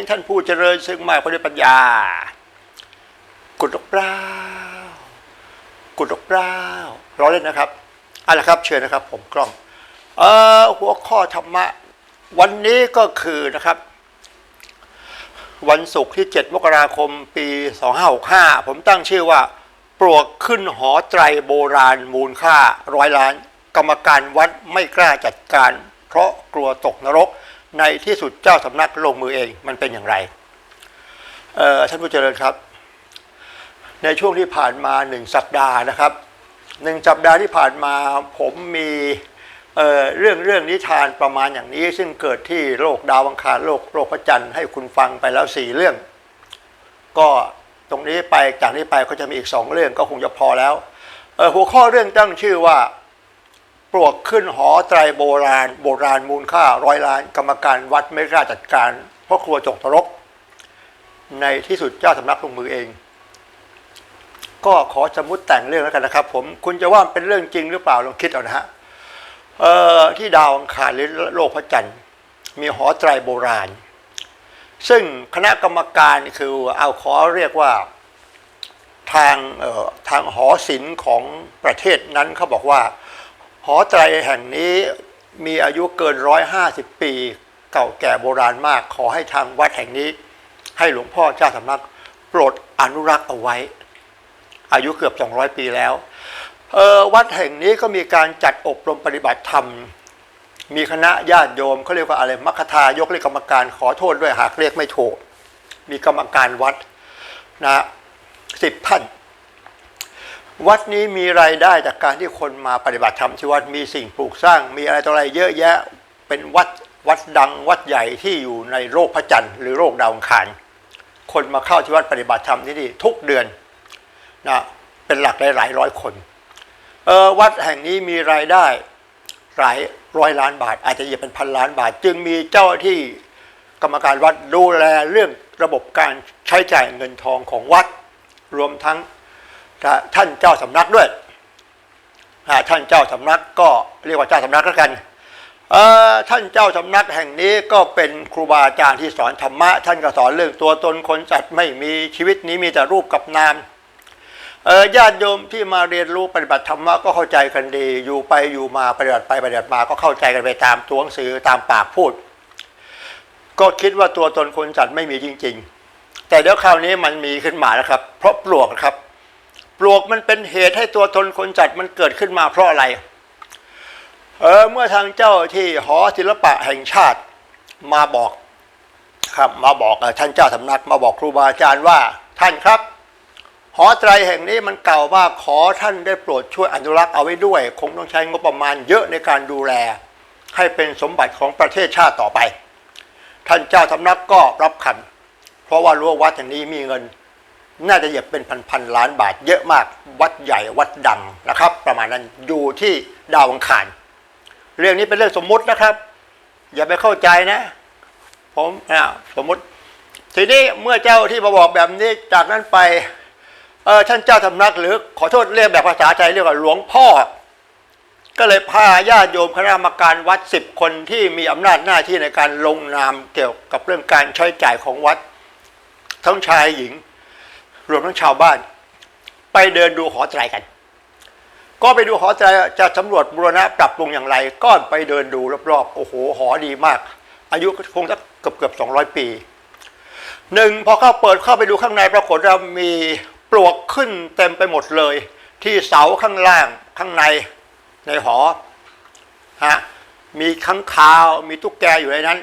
องท่านผู้เจริญซึ่งมากไปด้วยปัญญากุดดอกเปล่ากุดดอกเปล่ารอเล่นนะครับเอาละครับเชิญนะครับ ผมกล้องเออหัวข้อธรรมะ วันนี้ก็คือนะครับ วันศุกร์ที่ 7 มกราคม ปี 2565 ผมตั้งชื่อว่า ปลวกขึ้นหอไตรโบราณมูลค่าร้อยล้าน กรรมการวัดไม่กล้าจัดการ เพราะกลัวตกนรก ในที่สุดเจ้าสำนักลงมือเองมันเป็นอย่างไรท่านผู้เจริญครับ ในช่วงที่ผ่านมาหนึ่งสัปดาห์นะครับหนึ่งสัปดาห์ที่ผ่านมาผมมีเเรื่องเรื่องนิทานประมาณอย่างนี้ ซึ่งเกิดที่โลกดาวังคารโลกโลกพระจันทร์ให้คุณฟังไปแล้วสี่เรื่อง ก็ตรงนี้ไปจากนี้ไปก็จะมีอีกสองเรื่องก็คงจะพอแล้วหัวข้อเรื่องตั้งชื่อว่า ปลวกขึ้นหอไตรโบราณ โบราณมูลค่าร้อยล้าน กรรมการวัดไม่กล้าจัดการเพราะกลัวจกนรก ในที่สุดเจ้าสำนักลงมือเอง ก็ขอสมมติแต่งเรื่องแล้วกันนะครับ ผมคุณจะว่ามันเป็นเรื่องจริงหรือเปล่าลองคิดเอานะฮะเอ่อที่ดาวอังคารหรือโลกพระจันทร์ มีหอไตรโบราณ ซึ่งคณะกรรมการคือเอาขอเรียกว่าทางทางหอศิลป์ของประเทศนั้นเขาบอกว่า หอไตรแห่งนี้มีอายุเกินร้อยห้าสิบปี เก่าแก่โบราณมาก ขอให้ทางวัดแห่งนี้ ให้หลวงพ่อเจ้าสำนักโปรดอนุรักษ์เอาไว้ อายุเกือบ 200 ปีแล้วออวัดแห่งนี้ก็มีการจัดอบรมปฏิบัติธรรม มีคณะญาติโยมเขาเรียกว่าอะไรมัคคทายกเรียกกรรมการขอโทษด้วยหากเรียกไม่ถูกมีกรรมการวัดนะสิบท่าน วัดนี้มีรายได้จากการที่คนมาปฏิบัติธรรมที่วัดมีสิ่งปลูกสร้าง มีอะไรต่ออะไรเยอะแยะเป็นวัดวัดดังวัดใหญ่ที่อยู่ในโลกพระจันทร์หรือโลกดาวอังคารคนมาเข้าที่วัดปฏิบัติธรรมที่นี่ทุกเดือนนะเป็นหลักหลายร้อยคนเออวัดแห่งนี้มีรายได้หลายร้อยล้านบาท อาจจะเยียเป็นพันล้านบาท จึงมีเจ้าที่กรรมการวัดดูแลเรื่องระบบการใช้จ่ายเงินทองของวัด รวมทั้ง ท่านเจ้าสำนักด้วยท่านเจ้าสำนักก็เรียกว่าเจ้าสำนักแล้วกันท่านเจ้าสำนักแห่งนี้ก็เป็นครูบาอาจารย์ที่สอนธรรมะ ท่านก็สอนเรื่องตัวตนคนจัดไม่มีชีวิตนี้มีแต่รูปกับนามญาติโยมที่มาเรียนรู้ปฏิบัติธรรมะก็เข้าใจกันดี อยู่ไปอยู่มาปฏิบัติไปปฏิบัติมาก็เข้าใจกันไปตามตัวหนังสือตามปากพูด ก็คิดว่าตัวตนคนจัดไม่มีจริง ๆ แต่เดี๋ยวคราวนี้มันมีขึ้นมาแล้วครับ เพราะปลวกครับ ปลวกมันเป็นเหตุให้ตัวตนคนจัดมันเกิดขึ้นมาเพราะอะไร เออเมื่อทางเจ้าที่หอศิลปะแห่งชาติมาบอกครับมาบอกท่านเจ้าสำนักมาบอกครูบาอาจารย์ว่าท่านครับ หอไตรแห่งนี้มันเก่ามากขอท่านได้โปรดช่วยอนุรักษ์เอาไว้ด้วย คงต้องใช้งบประมาณเยอะในการดูแล ให้เป็นสมบัติของประเทศชาติต่อไป ท่านเจ้าสำนักก็รับคำเพราะว่ารู้ววัดแห่งนี้มีเงิน น่าจะเหยียบเป็นพันๆล้านบาทเยอะมาก วัดใหญ่วัดดังนะครับ ประมาณนั้นอยู่ที่ดาวอังคาร เรื่องนี้เป็นเรื่องสมมุตินะครับ อย่าไปเข้าใจนะ ผมอ่าสมมุติ ทีนี้เมื่อเจ้าที่มาบอกแบบนี้จากนั้นไปเออท่านเจ้าสำนักหรือขอโทษเรียกแบบภาษาไทยเรียกว่าหลวงพ่อ ก็เลยพาญาติโยมคณะกรรมการวัดสิบคนที่มีอำนาจหน้าที่ในการลงนามเกี่ยวกับเรื่องการใช้จ่ายของวัด ทั้งชายหญิง รวมทั้งชาวบ้าน ไปเดินดูหอไตรกัน ก็ไปดูหอไตรจะสำรวจบูรณะปรับปรุงอย่างไร ก็ไปเดินดูรอบๆ โอ้โห หอดีมาก อายุคงสักเกือบเกือบสองร้อยปีหนึ่งพอเข้าเปิดเข้าไปดูข้างในปรากฏว่ามีปลวกขึ้นเต็มไปหมดเลย ที่เสาข้างล่างข้างในในหอฮะมีข้างคาวมีตุ๊กแกอยู่ในนั้น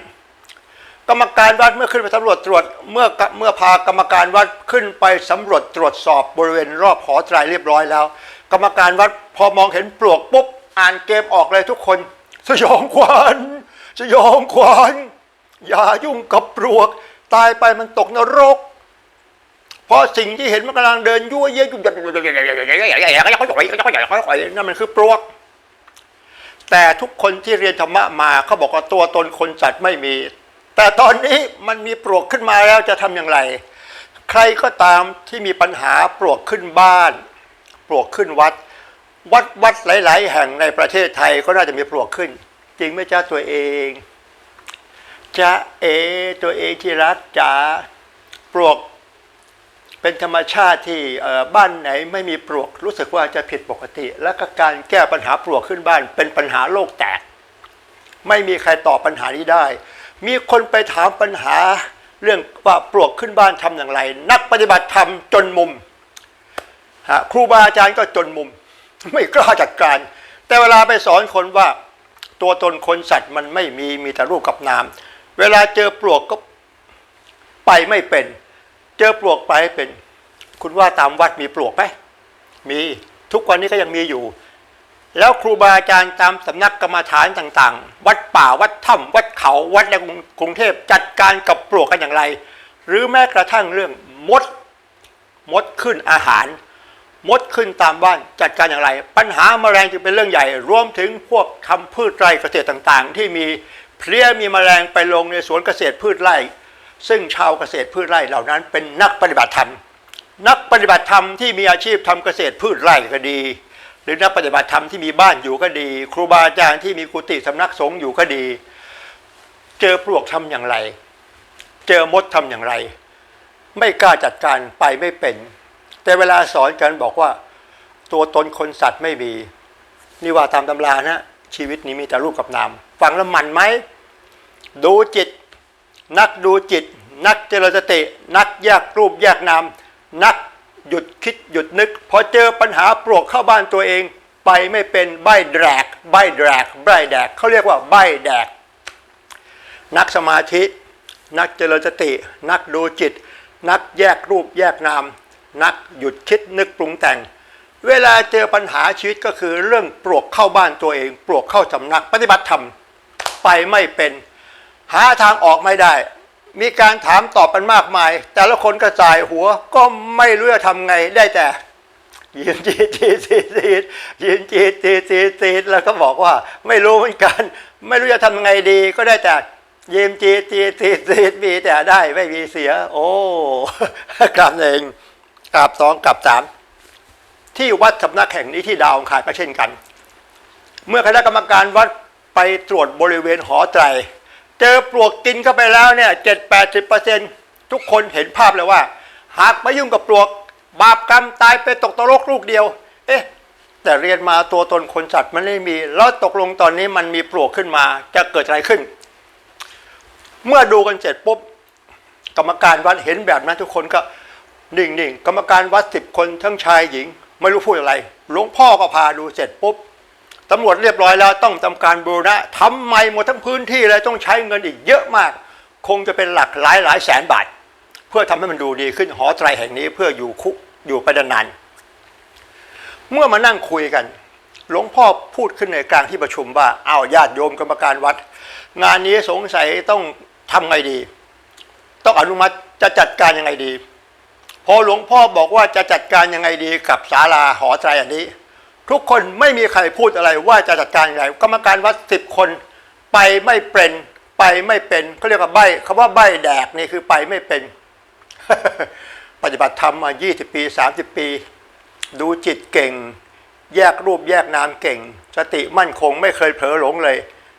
กรรมการวัดเมื่อขึ้นไปสำรวจตรวจเมื่อเมื่อพากรรมการวัดขึ้นไปสำรวจตรวจสอบบริเวณรอบหอไตรเรียบร้อยแล้ว กรรมการวัดพอมองเห็นปลวกปุ๊บอ่านเกมออกเลยทุกคน สยองขวัญสยองขวัญอย่ายุ่งกับปลวก ตายไปมันตกนรกเพราะสิ่งที่เห็นมันกำลังเดินยั่วเย้ยยุ่งนั่นมันคือปลวก แต่ทุกคนที่เรียนธรรมะมาเขาบอกว่าตัวตนคนจัดไม่มี แต่ตอนนี้มันมีปลวกขึ้นมาแล้วจะทำอย่างไร ใครก็ตามที่มีปัญหาปลวกขึ้นบ้าน ปลวกขึ้นวัด วัดวัดหลาย ๆ แห่งในประเทศไทยก็น่าจะมีปลวกขึ้น จริงไหมจ้าตัวเองจะเอตัวเองที่รักจ๋าปลวกเป็นธรรมชาติที่บ้านไหนไม่มีปลวกรู้สึกว่าจะผิดปกติ แล้วก็การแก้ปัญหาปลวกขึ้นบ้าน เป็นปัญหาโลกแตก ไม่มีใครตอบปัญหานี้ได้ มีคนไปถามปัญหา เรื่องว่าปลวกขึ้นบ้านทำอย่างไร นักปฏิบัติธรรมจนมุมฮะครูบาอาจารย์ก็จนมุม ไม่กล้าจัดการ แต่เวลาไปสอนคนว่า ตัวตนคนสัตว์มันไม่มีมีแต่รูปกับนาม เวลาเจอปลวกก็ไปไม่เป็น เจอปลวกไปเป็น คุณว่าตามวัดมีปลวกไหมมีทุกวันนี้ก็ยังมีอยู่ แล้วครูบาอาจารย์ตามสำนักกรรมฐานต่างๆ วัดป่าวัดถ้ำวัดเขาวัดในกรุงเทพจัดการกับปลวกกันอย่างไร หรือแม้กระทั่งเรื่องมดมดขึ้นอาหาร มดขึ้นตามบ้านจัดการอย่างไร ปัญหาแมลงจึงเป็นเรื่องใหญ่ รวมถึงพวกทำพืชไร่เกษตรต่างๆ ที่มีเพลี้ยมีแมลงไปลงในสวนเกษตรพืชไร่ ซึ่งชาวเกษตรพืชไร่เหล่านั้นเป็นนักปฏิบัติธรรมนักปฏิบัติธรรมที่มีอาชีพทำเกษตรพืชไร่ก็ดี หรือนักปฏิบัติธรรมที่มีบ้านอยู่ก็ดี ครูบาอาจารย์ที่มีกุฏิสำนักสงฆ์อยู่ก็ดี เจอปลวกทำอย่างไร เจอมดทำอย่างไร ไม่กล้าจัดการไปไม่เป็น แต่เวลาสอนกันบอกว่า ตัวตนคนสัตว์ไม่มีนี่ว่าตามตำรานะชีวิตนี้มีแต่รูปกับนามฟังแล้วมันไหมดูจิต นักดูจิต นักเจริญสติ นักแยกรูปแยกนาม นัก หยุดคิดหยุดนึก พอเจอปัญหาปลวกเข้าบ้านตัวเอง ไปไม่เป็นใบแดก ใบแดกใบแดกเขาเรียกว่าใบแดก นักสมาธิ นักเจริญสติ นักดูจิต นักแยกรูปแยกนาม นักหยุดคิดนึกปรุงแต่ง เวลาเจอปัญหาชีวิตก็คือเรื่องปลวกเข้าบ้านตัวเอง ปลวกเข้าสำนักปฏิบัติธรรม ไปไม่เป็น หาทางออกไม่ได้ มีการถามตอบกันมากมาย แต่ละคนก็จ่ายหัวก็ไม่รู้จะทำไงได้แต่ยืนจีดจีดจีดจีดยืนจีดจีดจีดจีดแล้วก็บอกว่า ไม่รู้เหมือนกัน ไม่รู้จะทำไงดีก็ได้แต่ยืมจีดจีดจีดจีดมีแต่ได้ไม่มีเสีย โอ้กราบหนึ่งกราบสองกราบสามที่วัดสำนักแห่งนี้ที่ดาวองคารก็เช่นกัน เมื่อคณะกรรมการวัดไปตรวจบริเวณหอไตร เจอปลวกกินเข้าไปแล้วเนี่ยเจ็ดแปดสิบเปอร์เซ็นทุกคนเห็นภาพเลยว่า หากไม่ยุ่งกับปลวก บาปกรรมตายไปตกตรกลูกเดียว เอ๊ะ แต่เรียนมาตัวตนคนสัตว์มันไม่มี แล้วตกลงตอนนี้มันมีปลวกขึ้นมา จะเกิดอะไรขึ้น เมื่อดูกันเสร็จปุ๊บกรรมการวัดเห็นแบบนั้นทุกคนก็นิ่งๆกรรมการวัดสิบคนทั้งชายหญิง ไม่รู้พูดอะไรหลวงพ่อก็พาดูเสร็จปุ๊บ ตำรวจเรียบร้อยแล้วต้องทำการบูรณะทำใหม่หมดทั้งพื้นที่เลยต้องใช้เงินอีกเยอะมาก คงจะเป็นหลักหลายหลายแสนบาท เพื่อทำให้มันดูดีขึ้นหอไตรแห่งนี้เพื่ออยู่คุกอยู่ไปนานเมื่อมานั่งคุยกัน หลวงพ่อพูดขึ้นในกลางที่ประชุมว่าอ้าวญาติโยมกรรมการวัด งานนี้สงสัยต้องทำไงดี ต้องอนุมัติจะจัดการยังไงดี พอหลวงพ่อบอกว่าจะจัดการยังไงดีกับศาลาหอไตรอันนี้ ทุกคนไม่มีใครพูดอะไรว่าจะจัดการอย่างไรกรรมการวัดสิบคนไปไม่เป็นไปไม่เป็นเขาเรียกว่าใบคำว่าใบแดกนี่คือไปไม่เป็น ปฏิบัติธรรมมา20 ปี 30 ปี ดูจิตเก่ง แยกรูปแยกนามเก่ง สติมั่นคงไม่เคยเผลอหลงเลย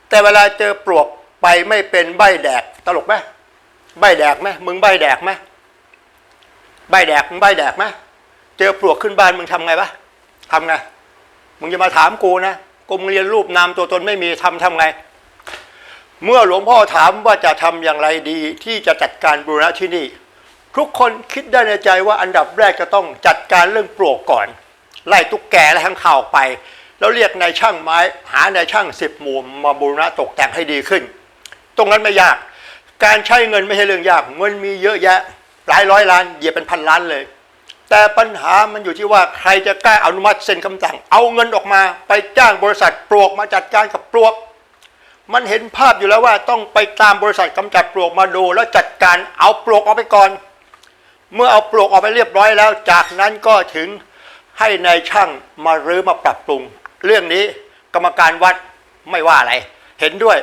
แต่เวลาเจอปลวกไปไม่เป็นใบแดก ตลกไหมใบแดกไหมมึงใบแดกไหมใบแดกมึงใบแดกไหมเจอปลวกขึ้นบ้านมึงทำไงปะทำไง มึงจะมาถามกูนะกูมึงเรียนรูปนามตัวตนไม่มีทำทำไง เมื่อหลวงพ่อถามว่าจะทำอย่างไรดีที่จะจัดการบูรณะที่นี่ ทุกคนคิดได้ในใจว่าอันดับแรกจะต้องจัดการเรื่องปลวกก่อน ไล่ตุ๊กแกและข้งข่าวไป แล้วเรียกนายช่างไม้ หานายช่างสิบหมู่มาบูรณะตกแต่งให้ดีขึ้น ตรงนั้นไม่ยาก การใช้เงินไม่ใช่เรื่องยากเงินมีเยอะแยะหลายร้อยล้านเหยียบเป็นพันล้านเลย แต่ปัญหามันอยู่ที่ว่าใครจะกล้าอนุมัติเซ็นคำสั่ง เอาเงินออกมาไปจ้างบริษัทปลวกมาจัดการกับปลวก มันเห็นภาพอยู่แล้วว่าต้องไปตามบริษัทกำจัดปลวกมาดู แล้วจัดการเอาปลวกออกไปก่อน เมื่อเอาปลวกออกไปเรียบร้อยแล้ว จากนั้นก็ถึงให้ในายช่างมารื้อมาปรับปรุง เรื่องนี้กรรมการวัดไม่ว่าอะไร เห็นด้วย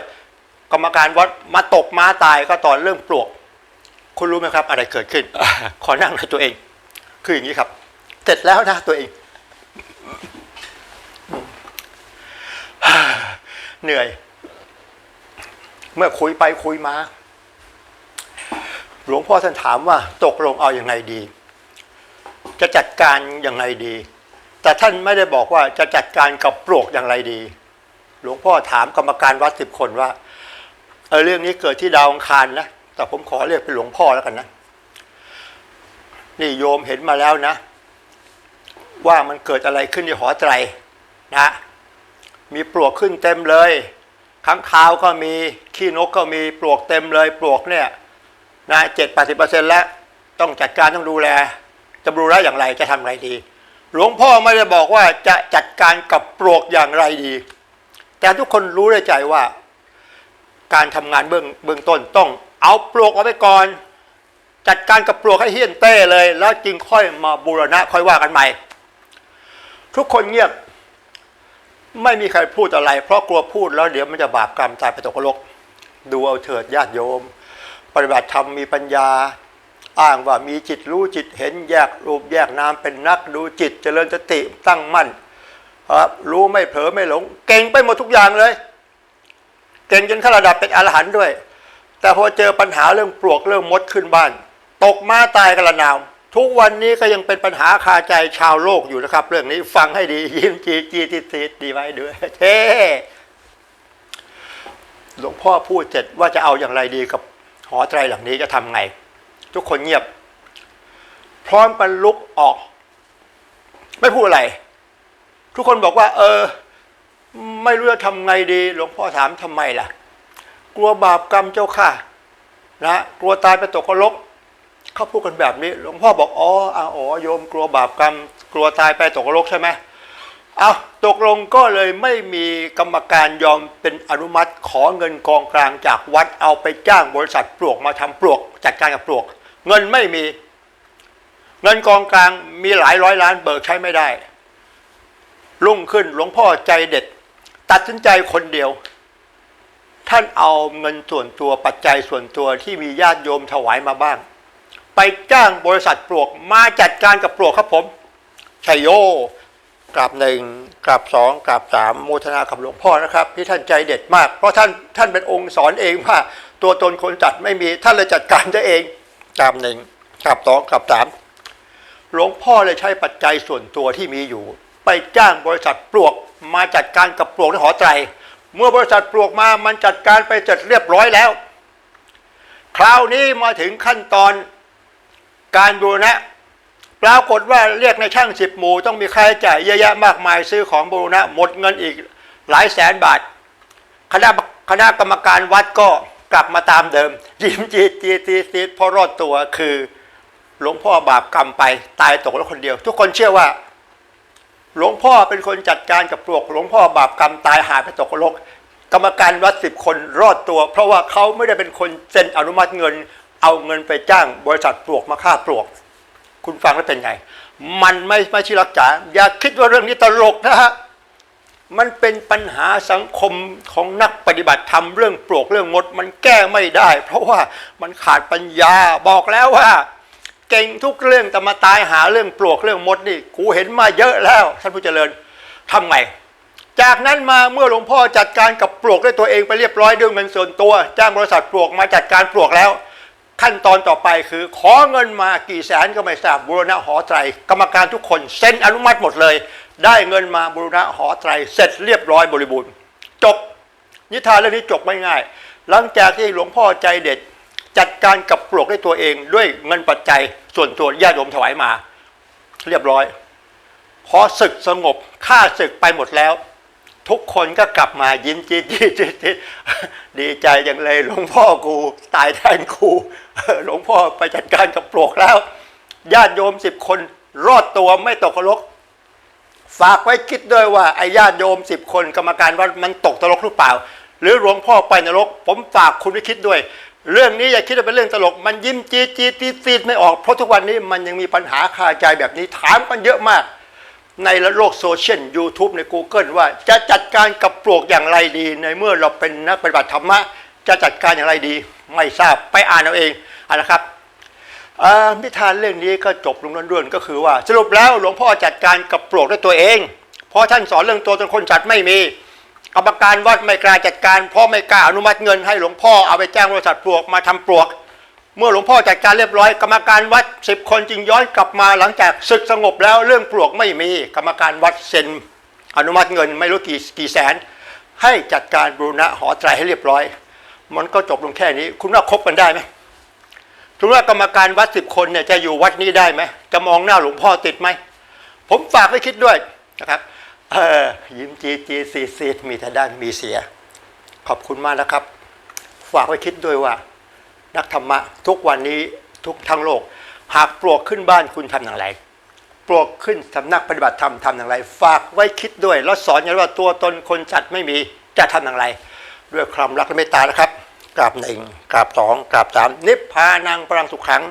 กรรมการวัดมาตกม้าตายก็ตอนเรื่องปลวก คุณรู้ไหมครับ อะไรเกิดขึ้น ขอนั่งเลยตัวเอง คืออย่างนี้ครับ เสร็จแล้วนะตัวเอง เหนื่อย เมื่อคุยไปคุยมา หลวงพ่อท่านถามว่า ตกลงเอาอยัางไงดี จะจัดการยังไงดี แต่ท่านไม่ได้บอกว่าจะจัดการกับปลวกอย่างไรดี หลวงพ่อถามกรรมการวัดสิบคนว่าเออเรื่องนี้เกิดที่ดาวอังคารนะแต่ผมขอเรียกเป็นหลวงพ่อแล้วกันนะ นี่โยมเห็นมาแล้วนะ ว่ามันเกิดอะไรขึ้นในหอไตรนะ มีปลวกขึ้นเต็มเลยค้างคาวก็มีขี้นกก็มีปลวกเต็มเลย ปลวกเนี่ยนะเจ็ดแปดสิบเปอร์เซ็นต์แล้ว ต้องจัดการต้องดูแลจะดูแลอย่างไรจะทำอะไรดี หลวงพ่อไม่ได้บอกว่าจะจัดการกับปลวกอย่างไรดี แต่ทุกคนรู้ในใจว่า การทำงานเบื้องเบื้องต้นต้องเอาปลวกเอาไปก่อน จัดการกับปลวกให้เฮี้ยนเต้เลย แล้วจึงค่อยมาบูรณะค่อยว่ากันใหม่ ทุกคนเงียบ ไม่มีใครพูดอะไร เพราะกลัวพูดแล้วเดี๋ยวมันจะบาปกรรมตายไปตกนรก ดูเอาเถิดญาติโยม ปฏิบัติธรรมมีปัญญา อ้างว่ามีจิตรู้จิตเห็นแยกรูปแยกนามเป็นนักดูจิตเจริญสติตั้งมั่นครับรู้ไม่เผลอไม่หลง เก่งไปหมดทุกอย่างเลย เก่งจนขั้นระดับเป็นอรหันต์ด้วย แต่พอเจอปัญหาเรื่องปลวกเรื่องมดขึ้นบ้าน ตกมาตายกันละนาว ทุกวันนี้ก็ยังเป็นปัญหาคาใจชาวโลกอยู่นะครับ เรื่องนี้ฟังให้ดี ยิ้มจีจีติดติดดีไว้ด้วยเท่หลวงพ่อพูดเสร็จว่าจะเอาอย่างไรดีกับหอไตรหลังนี้จะทำไง ทุกคนเงียบ พร้อมกันลุกออก ไม่พูดอะไร ทุกคนบอกว่า เออ ไม่รู้จะทำไงดี หลวงพ่อถามทำไมล่ะ กลัวบาปกรรมเจ้าค่ะ นะ กลัวตายไปตกนรก เขาพูดกันแบบนี้หลวงพ่อบอกอ๋ออาอ๋อโยมกลัวบาปกรรม กลัวตายไปตกนรกใช่ไหมเอาตกลงก็เลยไม่มีกรรมการยอมเป็นอนุมัติขอเงินกองกลางจากวัดเอาไปจ้างบริษัทปลวกมาทำปลวก จัดการกับปลวก เงินไม่มี เงินกองกลางมีหลายร้อยล้านเบิกใช้ไม่ได้ รุ่งขึ้นหลวงพ่อใจเด็ด ตัดสินใจคนเดียว ท่านเอาเงินส่วนตัวปัจจัยส่วนตัวที่มีญาติโยมถวายมาบ้าง ไปจ้างบริษัทปลวกมาจัดการกับปลวกครับผมชัยโยกราบหนึ่งกราบสองกราบสามโมทนากับหลวงพ่อนะครับที่ท่านใจเด็ดมาก เพราะท่านท่านเป็นองค์สอนเองว่าตัวตนคนจัดไม่มีท่านเลยจัดการได้เองกราบหนึ่งกราบสองกราบสามหลวงพ่อเลยใช้ปัจจัยส่วนตัวที่มีอยู่ ไปจ้างบริษัทปลวกมาจัดการกับปลวกในหอไตร เมื่อบริษัทปลวกมามันจัดการไปเสร็จเรียบร้อยแล้ว คราวนี้มาถึงขั้นตอน การบูรณะปรากฏว่าเรียกในช่างสิบหมู่ต้องมีค่าใช้จ่ายเยอะแยะมากมายซื้อของบูรณะหมดเงินอีกหลายแสนบาท คณะคณะกรรมการวัดก็กลับมาตามเดิม ยิ้มจีจีจีจีพราะรอดตัวคือหลวงพ่อบาปกรรมไปตายตกแล้วคนเดียว ทุกคนเชื่อว่า หลวงพ่อเป็นคนจัดการกับปลวก หลวงพ่อบาปกรรมตายหายไปตกนรกกรรมการวัดสิบคนรอดตัว เพราะว่าเขาไม่ได้เป็นคนเซ็นอนุมัติเงิน เอาเงินไปจ้างบริษัทปลวกมาฆ่าปลวก คุณฟังแล้วเป็นไง มันไม่ไม่ใช่รักษาอย่าคิดว่าเรื่องนี้ตลกนะฮะมันเป็นปัญหาสังคมของนักปฏิบัติธรรมเรื่องปลวกเรื่องมด มันแก้ไม่ได้ เพราะว่ามันขาดปัญญาบอกแล้วว่า เก่งทุกเรื่องแต่มาตายหาเรื่องปลวกเรื่องมดนี่กูเห็นมาเยอะแล้วท่านผู้เจริญทำไงจากนั้นมาเมื่อหลวงพ่อจัดการกับปลวกด้วยตัวเองไปเรียบร้อยด้วยเงินส่วนตัว จ้างบริษัทปลวกมาจัดการปลวกแล้ว ขั้นตอนต่อไปคือ ขอเงินมากี่แสนก็ไม่ทราบบูรณะหอไตร กรรมการทุกคนเซ็นอนุมัติหมดเลย ได้เงินมาบูรณะหอไตร เสร็จเรียบร้อยบริบูรณ์จบนิทานเรื่องนี้จบไม่ง่าย หลังจากที่หลวงพ่อใจเด็ด จัดการกับปลวกด้วยตัวเองด้วยเงินปัจจัยส่วนตัวญาติโยมถวายมา เรียบร้อยพอศึกสงบค่าศึกไปหมดแล้ว ทุกคนก็กลับมายิ้มจีดจีดจีดจีดดีใจอย่างเลยหลวงพ่อกูตายแทนกูหลวงพ่อไปจัดการกับปลวกแล้ว ญาติโยมสิบคนรอดตัวไม่ตกนรกฝากไว้คิดด้วยว่าไอ้ญาติโยมสิบคนกรรมการวัดมันตกนรกหรือเปล่า หรือหลวงพ่อไปนรก ผมฝากคุณไว้คิดด้วย เรื่องนี้อย่าคิดว่าเป็นเรื่องตลก มันยิ้มจีดจีดจีดจีดไม่ออกเพราะทุกวันนี้มันยังมีปัญหาคาใจแบบนี้ถามกันเยอะมาก ในโลกโซเชียล YouTube ใน Google ว่าจะจัดการกับปลวกอย่างไรดี ในเมื่อเราเป็นนักปฏิบัติธรรมะ จะจัดการอย่างไรดี ไม่ทราบไปอ่านเอาเองเอานะครับอ่านิทานเรื่องนี้ก็จบลงด้วนๆก็คือว่า สรุปแล้วหลวงพ่อจัดการกับปลวกด้วยตัวเอง เพราะท่านสอนเรื่องตัวตนคนจัดไม่มีกรรมการวัดไม่กล้าจัดการเพราะไม่กล้าอนุมัติเงินให้หลวงพ่อเอาไปจ้างบริษัทปลวกมาทำปลวก เมื่อหลวงพ่อจัดการเรียบร้อย กรรมการวัดสิบคนจึงย้อนกลับมาหลังจากศึกสงบแล้วเรื่องปลวกไม่มีกรรมการวัดเซ็นอนุมัติเงินไม่รู้กี่กี่แสน ให้จัดการบูรณะหอไตรให้เรียบร้อย มันก็จบลงแค่นี้ คุณว่าคบกันได้ไหมคุณว่ากรรมการวัดสิบคนเนี่ยจะอยู่วัดนี้ได้ไหมจะมองหน้าหลวงพ่อติดไหมผมฝากไว้คิดด้วยนะครับเออยิ้มจีจีซีซีดมีแต่ด้านมีเสีย ขอบคุณมากนะครับ ฝากไว้คิดด้วยว่า นักธรรมะ ทุกวันนี้ทุกทั้งโลก หากปลวกขึ้นบ้านคุณทำอย่างไร ปลวกขึ้นสำนักปฏิบัติธรรมทำอย่างไร ฝากไว้คิดด้วย แล้วสอนกันว่าตัวตนคนจัดไม่มีจะทำอย่างไร ด้วยความรักและเมตตานะครับกราบหนึ่งกราบสองกราบสามนิพพานังปรังสุขขัง